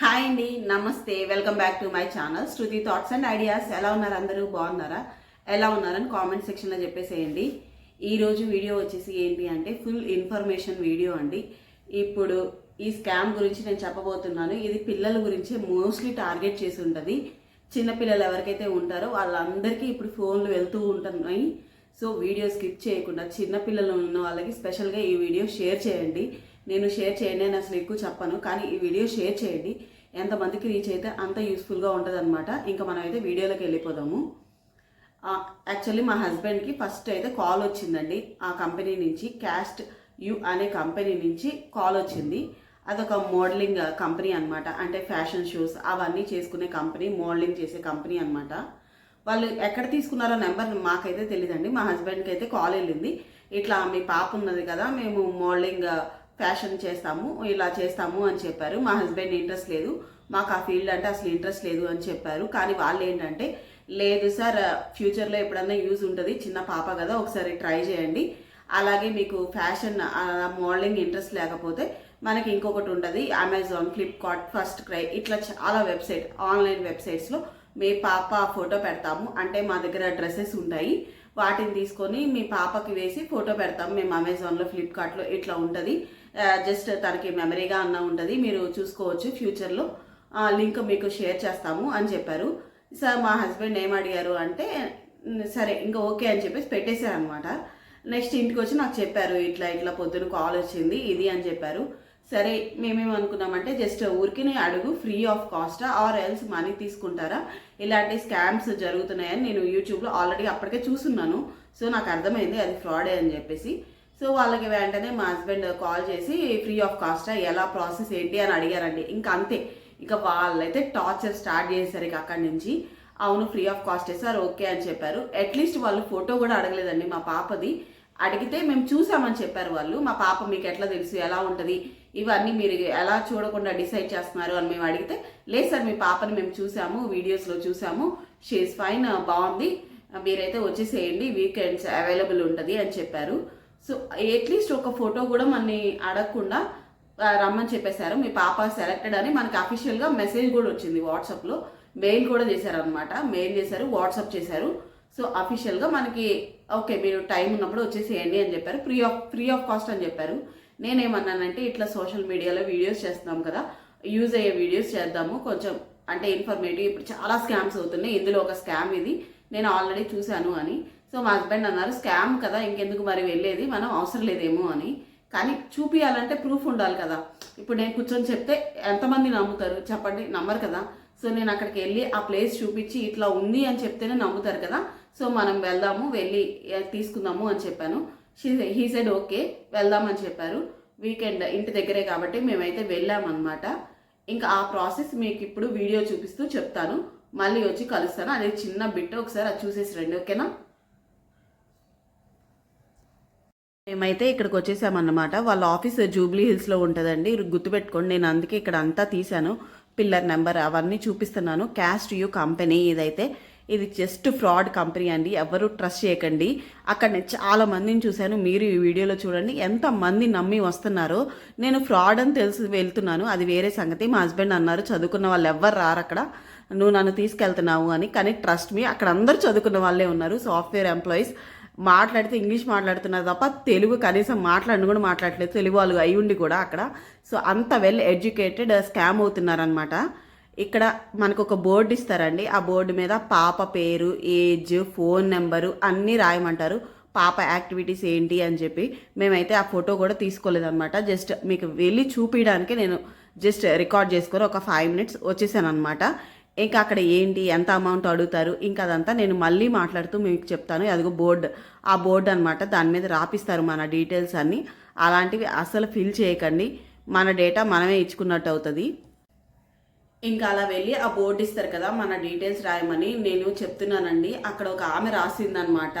Hi అండి నమస్తే. Welcome back to my channel Shruti thoughts and ideas ఎలా ఉన్నారు అందరూ? బాగున్నారా? ఎలా ఉన్నారని కామెంట్ సెక్షన్లో చెప్పేసేయండి. ఈరోజు వీడియో వచ్చేసి ఏంటి అంటే ఫుల్ ఇన్ఫర్మేషన్ వీడియో అండి. ఇప్పుడు ఈ స్కామ్ గురించి నేను చెప్పబోతున్నాను. ఇది పిల్లల గురించి మోస్ట్లీ టార్గెట్ చేసి ఉంటుంది. చిన్నపిల్లలు ఎవరికైతే ఉంటారో వాళ్ళందరికీ ఇప్పుడు ఫోన్లు వెళ్తూ ఉంటున్నాయి. సో వీడియో స్కిప్ చేయకుండా చిన్నపిల్లలు ఉన్న వాళ్ళకి స్పెషల్గా ఈ వీడియో షేర్ చేయండి. నేను షేర్ చేయండి అని అసలు ఎక్కువ చెప్పను కానీ ఈ వీడియో షేర్ చేయండి. ఎంతమందికి రీచ్ అయితే అంత యూస్ఫుల్గా ఉంటుంది అనమాట ఇంకా మనం అయితే వీడియోలోకి వెళ్ళిపోదాము. యాక్చువల్లీ మా హస్బెండ్కి ఫస్ట్ అయితే కాల్ వచ్చిందండి. ఆ కంపెనీ నుంచి క్యాస్ట్ యు అనే కంపెనీ నుంచి కాల్ వచ్చింది. అదొక మోడలింగ్ కంపెనీ అనమాట అంటే ఫ్యాషన్ షోస్ అవన్నీ చేసుకునే కంపెనీ మోడలింగ్ చేసే కంపెనీ అనమాట వాళ్ళు ఎక్కడ తీసుకున్నారో నెంబర్ మాకైతే తెలియదండి మా హస్బెండ్కి అయితే కాల్ వెళ్ళింది. ఇట్లా మీ పాప ఉన్నది కదా మేము మోడలింగ్ ఫ్యాషన్ చేస్తాము ఇలా చేస్తాము అని చెప్పారు. మా హస్బెండ్ ఇంట్రెస్ట్ లేదు. మాకు ఆ ఫీల్డ్ అంటే అసలు ఇంట్రెస్ట్ లేదు అని చెప్పారు. కానీ వాళ్ళు ఏంటంటే లేదు సార్ ఫ్యూచర్లో ఎప్పుడన్నా యూజ్ ఉంటుంది. చిన్న పాప కదా ఒకసారి ట్రై చేయండి. అలాగే మీకు ఫ్యాషన్ మోడలింగ్ ఇంట్రెస్ట్ లేకపోతే మనకి ఇంకొకటి ఉంటుంది. అమెజాన్ ఫ్లిప్కార్ట్ ఫస్ట్ క్రై ఇట్లా చాలా వెబ్సైట్ ఆన్లైన్ వెబ్సైట్స్లో మీ పాప ఫోటో పెడతాము. అంటే మా దగ్గర డ్రెస్సెస్ ఉంటాయి. వాటిని తీసుకొని మీ పాపకి వేసి ఫోటో పెడతాము. మేము అమెజాన్లో ఫ్లిప్కార్ట్లో ఇట్లా ఉంటుంది. జస్ట్ తనకి మెమరీగా అన్న ఉంటుంది. మీరు చూసుకోవచ్చు ఫ్యూచర్లో. లింక్ మీకు షేర్ చేస్తాము అని చెప్పారు. సార్ మా హస్బెండ్ ఏం అడిగారు అంటే సరే ఇంకా ఓకే అని చెప్పేసి పెట్టేశారు అనమాట నెక్స్ట్ ఇంటికి వచ్చి నాకు చెప్పారు ఇట్లా ఇట్లా పొద్దున కాల్ వచ్చింది ఇది అని చెప్పారు. సరే మేమేమనుకున్నామంటే జస్ట్ ఊరికి అడుగు ఫ్రీ ఆఫ్ కాస్టా ఆర్ ఎల్స్ మనీ తీసుకుంటారా? ఇలాంటి స్కామ్స్ జరుగుతున్నాయని నేను యూట్యూబ్లో ఆల్రెడీ అప్పటికే చూస్తున్నాను సో నాకు అర్థమైంది అది ఫ్రాడే అని చెప్పేసి. సో వాళ్ళకి వెంటనే మా హస్బెండ్ కాల్ చేసి ఫ్రీ ఆఫ్ కాస్టా ఎలా ప్రాసెస్ ఏంటి? అని అడిగారండి. ఇంకా అంతే. ఇంకా వాళ్ళైతే టార్చర్ స్టార్ట్ చేశారు ఇక అక్కడి నుంచి. అవును free of cost sir? Okay అని చెప్పారు. అట్లీస్ట్ వాళ్ళు ఫోటో కూడా అడగలేదండి మా పాపది. అడిగితే మేము చూసామని చెప్పారు వాళ్ళు. మా పాప మీకు ఎట్లా తెలుసు? ఎలా ఉంటుంది? ఇవన్నీ మీరు ఎలా చూడకుండా డిసైడ్ చేస్తున్నారు? అని మేము అడిగితే లేదు సార్ మీ పాపని మేము చూసాము వీడియోస్లో చూసాము. షీఈస్ ఫైన్ బాగుంది. మీరైతే వచ్చేసేయండి. వీకెండ్స్ అవైలబుల్ ఉంటుంది అని చెప్పారు. సో అట్లీస్ట్ ఒక ఫోటో కూడా మనని అడగకుండా రమ్మని చెప్పేశారు. మీ పాప సెలెక్టెడ్ అని మనకి అఫీషియల్గా మెసేజ్ కూడా వచ్చింది వాట్సాప్లో మెయిల్ కూడా చేశారనమాట మెయిల్ చేశారు వాట్సాప్ చేశారు. సో అఫీషియల్గా మనకి ఓకే మీరు టైం ఉన్నప్పుడు వచ్చేసేయండి అని చెప్పారు. Free of free of cost అని చెప్పారు. నేనేమన్నానంటే ఇట్లా సోషల్ మీడియాలో వీడియోస్ చేస్తున్నాం కదా. యూజ్ అయ్యే వీడియోస్ చేద్దాము. కొంచెం అంటే ఇన్ఫర్మేటివ్ ఇప్పుడు చాలా స్కామ్స్ అవుతున్నాయి. ఇందులో ఒక స్కామ్ ఇది. నేను ఆల్రెడీ చూశాను అని. సో మా హస్బెండ్ అన్నారు స్కామ్ కదా ఇంకెందుకు మరి వెళ్ళేది? మనం అవసరం లేదేమో అని. కానీ చూపించాలంటే ప్రూఫ్ ఉండాలి కదా. ఇప్పుడు నేను కూర్చొని చెప్తే ఎంతమంది నమ్ముతారు? చెప్పండి నమ్మరు కదా. సో నేను అక్కడికి వెళ్ళి ఆ ప్లేస్ చూపించి ఇట్లా ఉంది అని చెప్తేనే నమ్ముతారు కదా. సో మనం వెళ్దాము వెళ్ళి తీసుకుందాము అని చెప్పాను. హీ సైడ్ ఓకే వెళ్దామని చెప్పారు. వీకెండ్ ఇంటి దగ్గరే కాబట్టి మేమైతే వెళ్ళామన్నమాట. ఇంకా ఆ ప్రాసెస్ మీకు ఇప్పుడు వీడియో చూపిస్తూ చెప్తాను. మళ్ళీ వచ్చి కలుస్తాను. అదే చిన్న బిట్ ఒకసారి అది చూసేసి రండి ఓకేనా? మేమైతే ఇక్కడికి వచ్చేసామన్నమాట వాళ్ళ ఆఫీస్ జూబ్లీ హిల్స్లో ఉంటుందండి. గుర్తుపెట్టుకోండి. నేను అందుకే ఇక్కడ అంతా తీశాను. పిల్లర్ నెంబర్ అవన్నీ చూపిస్తున్నాను. క్యాస్ట్ యూ కంపెనీ ఇదైతే. ఇది జస్ట్ ఫ్రాడ్ కంపెనీ అండి. ఎవరు ట్రస్ట్ చేయకండి. అక్కడ నేను చాలా మందిని చూశాను. మీరు ఈ వీడియోలో చూడండి. ఎంత మంది నమ్మి వస్తున్నారో. నేను ఫ్రాడ్ అని తెలిసి వెళ్తున్నాను. అది వేరే సంగతి. మా హస్బెండ్ అన్నారు చదువుకున్న వాళ్ళు ఎవ్వరు రారు అక్కడ. నువ్వు నన్ను తీసుకెళ్తున్నావు అని. కానీ ట్రస్ట్ మీ అక్కడ అందరూ చదువుకున్న వాళ్ళే ఉన్నారు. సాఫ్ట్వేర్ ఎంప్లాయీస్ మాట్లాడితే ఇంగ్లీష్ మాట్లాడుతున్నారు తప్ప తెలుగు కనీసం మాట్లాడిన కూడా మాట్లాడలేదు తెలుగు వాళ్ళు అయి ఉండి కూడా అక్కడ. సో అంత వెల్ ఎడ్యుకేటెడ్ స్కామ్ uh, అవుతున్నారనమాట ఇక్కడ మనకు ఒక బోర్డు ఇస్తారండి. ఆ బోర్డు మీద పాప పేరు ఏజ్ ఫోన్ నెంబరు అన్నీ రాయమంటారు. పాప యాక్టివిటీస్ ఏంటి అని చెప్పి. మేమైతే ఆ ఫోటో కూడా తీసుకోలేదన్నమాట. జస్ట్ మీకు వెళ్ళి చూపించడానికి నేను జస్ట్ రికార్డ్ చేసుకొని ఒక ఫైవ్ మినిట్స్ వచ్చేసాను అనమాట ఇంకా అక్కడ ఏంటి ఎంత అమౌంట్ అడుగుతారు ఇంకా అదంతా నేను మళ్ళీ మాట్లాడుతూ మీకు చెప్తాను. అదిగో బోర్డు ఆ బోర్డు అనమాట దాని మీద రాపిస్తారు మన డీటెయిల్స్ అన్నీ. అలాంటివి అసలు ఫిల్ చేయకండి. మన డేటా మనమే ఇచ్చుకున్నట్టు అవుతుంది. ఇంకా అలా వెళ్ళి ఆ బోర్డు ఇస్తారు కదా మన డీటెయిల్స్ రాయమని నేను చెప్తున్నానండి. అక్కడ ఒక ఆమె రాసిందనమాట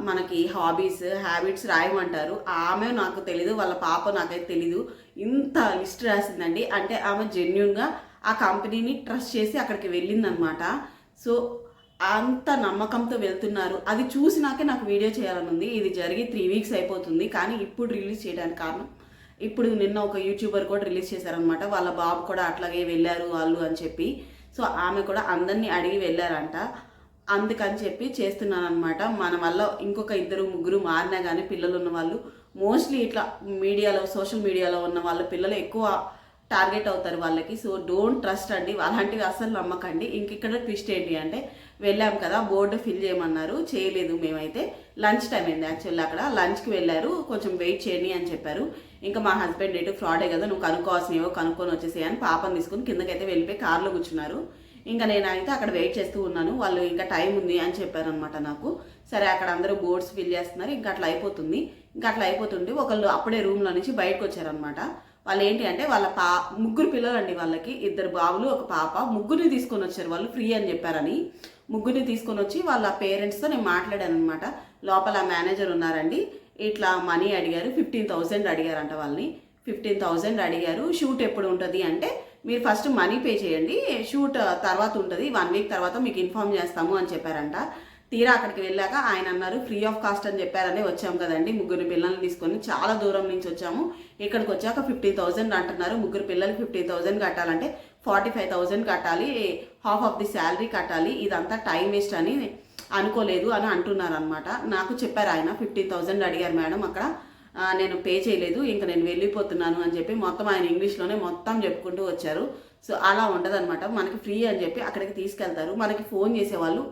మనకి హాబీస్ హ్యాబిట్స్ రాయమంటారు. ఆమె నాకు తెలీదు వాళ్ళ పాప నాకైతే తెలీదు. ఇంత లిస్ట్ రాసిందండి. అంటే ఆమె జెన్యున్గా ఆ కంపెనీని ట్రస్ట్ చేసి అక్కడికి వెళ్ళిందనమాట సో అంత నమ్మకంతో వెళ్తున్నారు. అది చూసినాకే నాకు వీడియో చేయాలని ఉంది. ఇది జరిగి త్రీ వీక్స్ అయిపోతుంది. కానీ ఇప్పుడు రిలీజ్ చేయడానికి కారణం ఇప్పుడు నిన్న ఒక యూట్యూబర్ కూడా రిలీజ్ చేశారనమాట వాళ్ళ బాబు కూడా అట్లాగే వెళ్ళారు వాళ్ళు అని చెప్పి. సో ఆమె కూడా అందరినీ అడిగి వెళ్ళారంట. అందుకని చెప్పి చేస్తున్నాను అనమాట మన వల్ల ఇంకొక ఇద్దరు ముగ్గురు మారినా కానీ పిల్లలు ఉన్న వాళ్ళు మోస్ట్లీ ఇట్లా మీడియాలో సోషల్ మీడియాలో ఉన్న వాళ్ళ పిల్లలు ఎక్కువ టార్గెట్ అవుతారు వాళ్ళకి. సో డోంట్ ట్రస్ట్ అండి. అలాంటివి అస్సలు నమ్మకండి. ఇంక ఇక్కడ ట్విస్ట్ ఏంటి అంటే వెళ్ళాం కదా బోర్డు ఫిల్ చేయమన్నారు. చేయలేదు మేమైతే. లంచ్ టైం అయింది యాక్చువల్లీ అక్కడ. లంచ్కి వెళ్ళారు. కొంచెం వెయిట్ చేయండి అని చెప్పారు. ఇంకా మా హస్బెండ్ డేటు ఫ్రాడే కదా నువ్వు కనుక్కోవాల్సినవో కనుక్కొని వచ్చేసేయ్ అని పాపం తీసుకుని కిందకైతే వెళ్ళిపోయి కార్లో కూర్చున్నారు. ఇంకా నేనైతే అక్కడ వెయిట్ చేస్తూ ఉన్నాను. వాళ్ళు ఇంకా టైం ఉంది అని చెప్పారు అనమాట నాకు. సరే అక్కడ అందరూ బోర్డ్స్ ఫిల్ చేస్తున్నారు. ఇంకా అట్లా అయిపోతుంది. ఇంకా అట్లా అయిపోతుంటే ఒకళ్ళు అప్పుడే రూమ్లో నుంచి బయటకు వచ్చారనమాట వాళ్ళు ఏంటి అంటే వాళ్ళ పా ముగ్గురు పిల్లలండి వాళ్ళకి. ఇద్దరు బావులు ఒక పాప. ముగ్గురిని తీసుకొని వచ్చారు వాళ్ళు ఫ్రీ అని చెప్పారని. ముగ్గురిని తీసుకొని వచ్చి వాళ్ళ పేరెంట్స్తో నేను మాట్లాడాను అనమాట లోపల మేనేజర్ ఉన్నారండి. ఇట్లా మనీ అడిగారు ఫిఫ్టీన్ థౌజండ్ అడిగారంట వాళ్ళని. ఫిఫ్టీన్ థౌజండ్ అడిగారు. షూట్ ఎప్పుడు ఉంటుంది అంటే మీరు ఫస్ట్ మనీ పే చేయండి. షూట్ తర్వాత ఉంటుంది. వన్ వీక్ తర్వాత మీకు ఇన్ఫామ్ చేస్తాము అని చెప్పారంట. తీరా అక్కడికి వెళ్ళాక ఆయన అన్నారు ఫ్రీ ఆఫ్ కాస్ట్ అని చెప్పారని వచ్చాం కదండి. ముగ్గురు పిల్లల్ని తీసుకొని చాలా దూరం నుంచి వచ్చాము. ఇక్కడికి వచ్చాక ఫిఫ్టీన్ థౌసండ్ అంటున్నారు. ముగ్గురు పిల్లలు ఫిఫ్టీన్ థౌసండ్ కట్టాలంటే ఫార్టీ ఫైవ్ థౌసండ్ కట్టాలి. హాఫ్ ఆఫ్ ది శాలరీ కట్టాలి. ఇదంతా టైం వేస్ట్ అని అనుకోలేదు అని అంటున్నారు అనమాట నాకు చెప్పారు ఆయన ఫిఫ్టీన్ థౌసండ్ అడిగారు మేడం అక్కడ. నేను పే చేయలేదు. ఇంకా నేను వెళ్ళిపోతున్నాను అని చెప్పి మొత్తం ఆయన ఇంగ్లీష్లోనే మొత్తం చెప్పుకుంటూ వచ్చారు. సో అలా ఉండదన్నమాట. మనకి ఫ్రీ అని చెప్పి అక్కడికి తీసుకెళ్తారు. మనకి ఫోన్ చేసేవాళ్ళు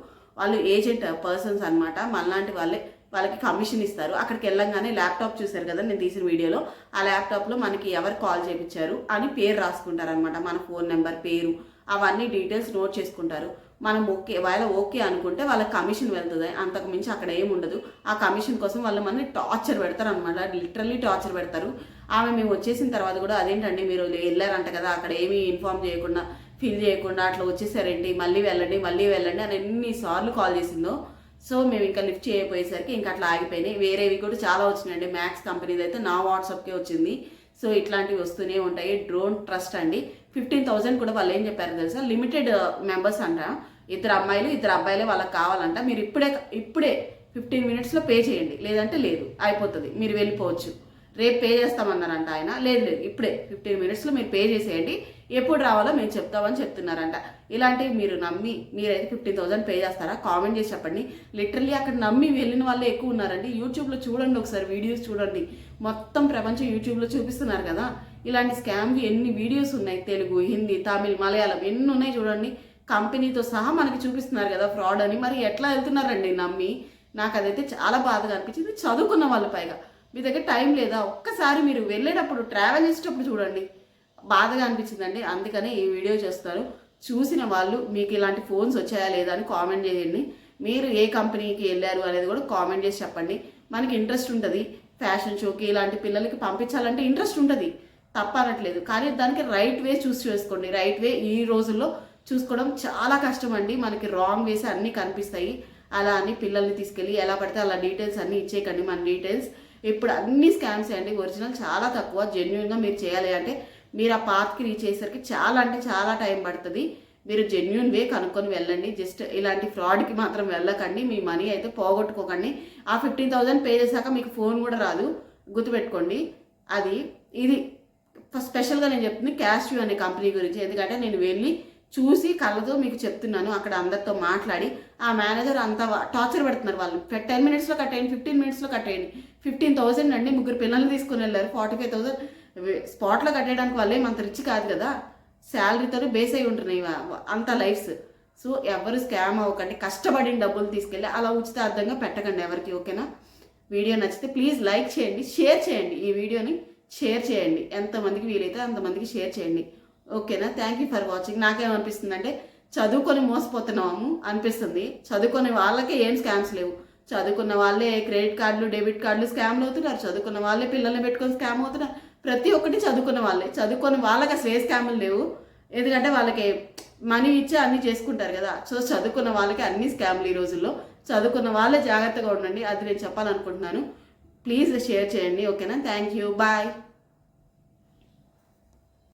వాళ్ళు ఏజెంట్ పర్సన్స్ uh, అనమాట మనలాంటి వాళ్ళే వాళ్ళకి కమిషన్ ఇస్తారు. అక్కడికి వెళ్ళంగానే ల్యాప్టాప్ చూశారు కదా నేను తీసిన వీడియోలో. ఆ ల్యాప్టాప్లో మనకి ఎవరు కాల్ చేయించారు అని పేరు రాసుకుంటారనమాట మన ఫోన్ నెంబర్ పేరు అవన్నీ డీటెయిల్స్ నోట్ చేసుకుంటారు. మనం ఓకే వాళ్ళ ఓకే అనుకుంటే వాళ్ళకి కమిషన్ వెళ్తుంది. అంతకు మించి అక్కడ ఏమి ఉండదు. ఆ కమిషన్ కోసం వాళ్ళు మనల్ని టార్చర్ పెడతారు అనమాట లిటరల్లీ టార్చర్ పెడతారు. ఆమె మేము వచ్చేసిన తర్వాత కూడా అదేంటండి మీరు వెళ్ళారంట కదా అక్కడ ఏమీ ఇన్ఫామ్ చేయకుండా ఫిల్ చేయకుండా అట్లా వచ్చేసారండి మళ్ళీ వెళ్ళండి మళ్ళీ వెళ్ళండి అని ఎన్నిసార్లు కాల్ చేసిందో. సో మేము ఇంకా లిఫ్ట్ చేయకపోయేసరికి ఇంకా అట్లా ఆగిపోయినాయి. వేరేవి కూడా చాలా వచ్చినాయండి. మ్యాక్స్ కంపెనీది అయితే నా వాట్సాప్కే వచ్చింది. సో ఇట్లాంటివి వస్తూనే ఉంటాయి. డ్రోన్ ట్రస్ట్ అండి. ఫిఫ్టీన్ థౌసండ్ కూడా వాళ్ళు ఏం చెప్పారు తెలుసా? లిమిటెడ్ మెంబర్స్ అంట. ఇద్దరు అమ్మాయిలు ఇద్దరు అబ్బాయిలే వాళ్ళకి కావాలంట. మీరు ఇప్పుడే ఇప్పుడే ఫిఫ్టీన్ మినిట్స్లో పే చేయండి. లేదంటే లేదు. అయిపోతుంది. మీరు వెళ్ళిపోవచ్చు. రేపు పే చేస్తామన్నారంట ఆయన. లేదు లేదు. ఇప్పుడే. ఫిఫ్టీన్ మినిట్స్లో మీరు పే చేసేయండి. ఎప్పుడు రావాలో మేము చెప్తామని చెప్తున్నారంట. ఇలాంటివి మీరు నమ్మి మీరైతే ఫిఫ్టీన్ థౌసండ్ పే చేస్తారా? కామెంట్ చేసి చెప్పండి. లిటరలీ అక్కడ నమ్మి వెళ్ళిన వాళ్ళే ఎక్కువ ఉన్నారండి. యూట్యూబ్లో చూడండి ఒకసారి వీడియోస్ చూడండి. మొత్తం ప్రపంచం యూట్యూబ్లో చూపిస్తున్నారు కదా. ఇలాంటి స్కామ్వి ఎన్ని వీడియోస్ ఉన్నాయి? తెలుగు హిందీ తమిళ్ మలయాళం ఎన్ని ఉన్నాయి చూడండి. కంపెనీతో సహా మనకి చూపిస్తున్నారు కదా ఫ్రాడ్ అని. మరి ఎట్లా వెళ్తున్నారండి నమ్మి? నాకు అదైతే చాలా బాధగా అనిపించింది. చదువుకున్న వాళ్ళు పైగా. మీ దగ్గర టైం లేదా? ఒక్కసారి మీరు వెళ్ళేటప్పుడు ట్రావెల్ చేసేటప్పుడు చూడండి. బాధగా అనిపించిందండి. అందుకనే ఈ వీడియో చేస్తారు. చూసిన వాళ్ళు మీకు ఇలాంటి ఫోన్స్ వచ్చాయా లేదా అని కామెంట్ చేయండి. మీరు ఏ కంపెనీకి వెళ్ళారు అనేది కూడా కామెంట్ చేసి చెప్పండి. మనకి ఇంట్రెస్ట్ ఉంటుంది. ఫ్యాషన్ షోకి ఇలాంటి పిల్లలకి పంపించాలంటే ఇంట్రెస్ట్ ఉంటుంది. తప్పనట్లేదు. కానీ దానికి రైట్ వే చూస్ చేసుకోండి. రైట్ వే ఈ రోజుల్లో చూసుకోవడం చాలా కష్టం అండి మనకి రాంగ్ వేస్ అన్నీ కనిపిస్తాయి. అలా అని పిల్లల్ని తీసుకెళ్ళి ఎలా పడితే అలా డీటెయిల్స్ అన్నీ ఇచ్చేయకండి మన డీటెయిల్స్. ఇప్పుడు అన్ని స్కామ్స్ అండి. ఒరిజినల్ చాలా తక్కువ. జెన్యున్గా మీరు చేయాలి అంటే మీరు ఆ పాత్కి రీచ్ అయ్యేసరికి చాలా అంటే చాలా టైం పడుతుంది. మీరు జెన్యున్ వే కనుక్కొని వెళ్ళండి. జస్ట్ ఇలాంటి ఫ్రాడ్కి మాత్రం వెళ్ళకండి. మీ మనీ అయితే పోగొట్టుకోకండి. ఆ ఫిఫ్టీన్ థౌజండ్ పే చేశాక మీకు ఫోన్ కూడా రాదు. గుర్తుపెట్టుకోండి. అది ఇది స్పెషల్గా నేను చెప్తుంది క్యాష్ వ్యూ అనే కంపెనీ గురించి. ఎందుకంటే నేను వెళ్ళి చూసి కళ్ళతో మీకు చెప్తున్నాను. అక్కడ అందరితో మాట్లాడి. ఆ మేనేజర్ అంతా టార్చర్ పెడుతున్నారు వాళ్ళు. టెన్ మినిట్స్లో కట్టేయండి ఫిఫ్టీన్ మినిట్స్లో కట్టేయండి. ఫిఫ్టీన్ థౌసండ్ అండి ముగ్గురు పిల్లల్ని తీసుకుని వెళ్ళారు. ఫార్టీ ఫైవ్ థౌసండ్ స్పాట్లో కట్టేయడానికి వాళ్ళేం అంత రిచ్ కాదు కదా. శాలరీతో బేస్ అయి ఉంటున్నాయి అంత లైఫ్స్ సో ఎవరు స్కామ్ అవ్వకండి కష్టపడిన డబ్బులు తీసుకెళ్ళి అలా ఉచితార్థంగా పెట్టకండి ఎవరికి ఓకేనా? వీడియో నచ్చితే ప్లీజ్ లైక్ చేయండి షేర్ చేయండి. ఈ వీడియోని షేర్ చేయండి. ఎంతమందికి వీలైతే అంతమందికి షేర్ చేయండి. ఓకేనా? థ్యాంక్ యూ ఫర్ వాచింగ్ నాకేమనిపిస్తుంది అంటే చదువుకొని మోసపోతున్నాము అనిపిస్తుంది. చదువుకునే వాళ్ళకే ఏం స్కామ్స్ లేవు. చదువుకున్న వాళ్ళే క్రెడిట్ కార్డులు డెబిట్ కార్డులు స్కామ్లు అవుతున్నారు. చదువుకున్న వాళ్ళే పిల్లల్ని పెట్టుకొని స్కామ్ అవుతున్నారు. ప్రతి ఒక్కటి చదువుకున్న వాళ్ళే. చదువుకున్న వాళ్ళకి అసలు ఏ స్కాములు లేవు. ఎందుకంటే వాళ్ళకి మనీ ఇచ్చి అన్నీ చేసుకుంటారు కదా. సో చదువుకున్న వాళ్ళకి అన్ని స్కామ్లు ఈ రోజుల్లో. చదువుకున్న వాళ్ళే జాగ్రత్తగా ఉండండి. అది నేను చెప్పాలనుకుంటున్నాను. ప్లీజ్ షేర్ చేయండి. ఓకేనా? Thank you. బాయ్.